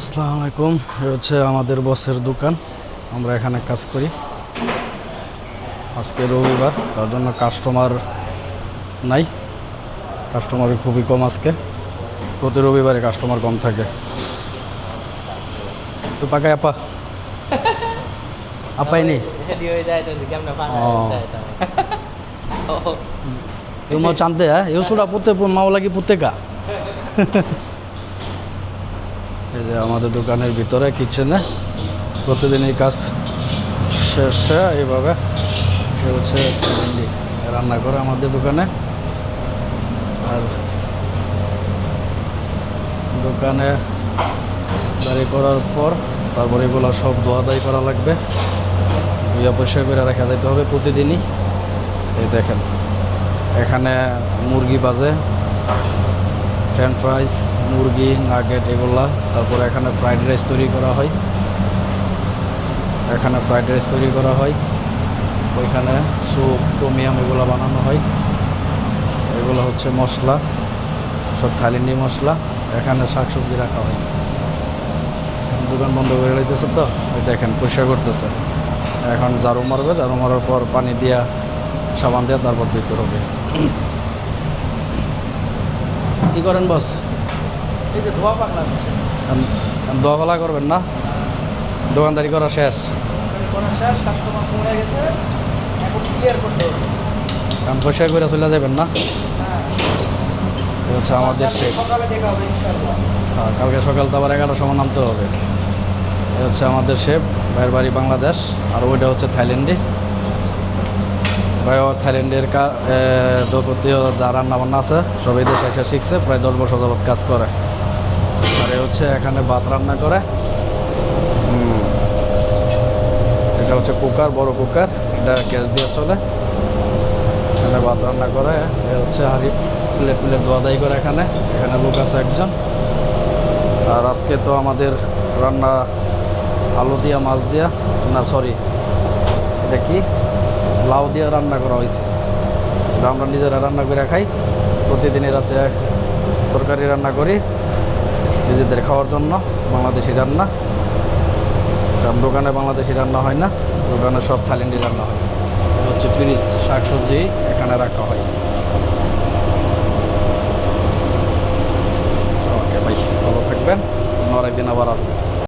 আসসালামু আলাইকুম। এ হচ্ছে আমাদের বসের দোকান। আমরা এখানে কাজ করি। আজকে রবিবার তার জন্য কাস্টমার নাই। কাস্টমার খুবই কম আজকে। প্রতি রবিবারে কাস্টমার কম থাকে। তো পাকায় আপা? আপাই নেই đi ơi đây tôi thì em là fan এই যে আমাদের দোকানের ভিতরে কিচেনে প্রতিদিন এই কাজ শেষে এইভাবে। হচ্ছে রান্না করে আমাদের দোকানে। আর দোকানে দাঁড়িয়ে করার পর তারপরে এগুলো সব ধোয়া দায়ী করা লাগবে। ধুইয়া পরিষ্কার করে রাখা যাইতে হবে প্রতিদিনই। এই দেখেন, এখানে মুরগি বাজে ফ্রেঞ্চ ফ্রাইস মুরগি নাগেট এগুলা। তারপরে এখানে ফ্রাইড রাইস তৈরি করা হয়। এখানে ফ্রাইড রাইস তৈরি করা হয়। ওইখানে স্যুপ প্রমিয়াম এগুলো বানানো হয়। এগুলো হচ্ছে মশলা। সব থাইল্যান্ডি মশলা। এখানে শাকসবজি রাখা হয়। দোকান বন্ধ করে রইতেছে তো? ওই দেখেন, পরিষ্কার করতেছে। এখন ঝাড়ু মারবে। ঝাড়ু মারার পর পানি দিয়া সাবান দেওয়া তারপর ভিতর হবে। কি করেন বস? এই যে ধোয়া হচ্ছে। দোয়া ফলা করবেন না? দোকানদারি করা শেষ। করে চলে যাবেন না? হ্যাঁ। হচ্ছে আমাদের হবে ইনশাআল্লাহ। হ্যাঁ, কালকে সকাল তো আবার এগারোটার সময় নামতে হবে। এ হচ্ছে আমাদের শেফ ভাইয়ের বাড়ি বাংলাদেশ। আর ওইটা হচ্ছে থাইল্যান্ডে। থাইল্যান্ডের যাবতীয় যা রান্না বান্না আছে, সবাই দেশে এসে শিখছে, প্রায় দশ বছর যাবৎ কাজ করে। আর হচ্ছে এখানে ভাত রান্না করে। এটা হচ্ছে কুকার, বড় কুকার, এটা গ্যাস দিয়ে চলে। এখানে ভাত রান্না করে, এ হচ্ছে হাঁড়ি, প্লেট প্লেট ধোয়া দায়ী করে এখানে। এখানে লোক আছে একজন। আর আজকে তো আমাদের রান্না আলু দিয়া, মাছ দিয়া, না সরি এটা কি? লাউ দিয়ে রান্না করা হয়েছে। আমরা নিজেরা রান্না করে খাই। প্রতিদিনই রাতে তরকারি রান্না করি। নিজেদের খাওয়ার জন্য বাংলাদেশি রান্না। কারণ দোকানে বাংলাদেশি রান্না হয় না, দোকানে সব থাইল্যান্ডি রান্না হয়। হচ্ছে ফ্রিজ, শাকসবজি এখানে রাখা হয়।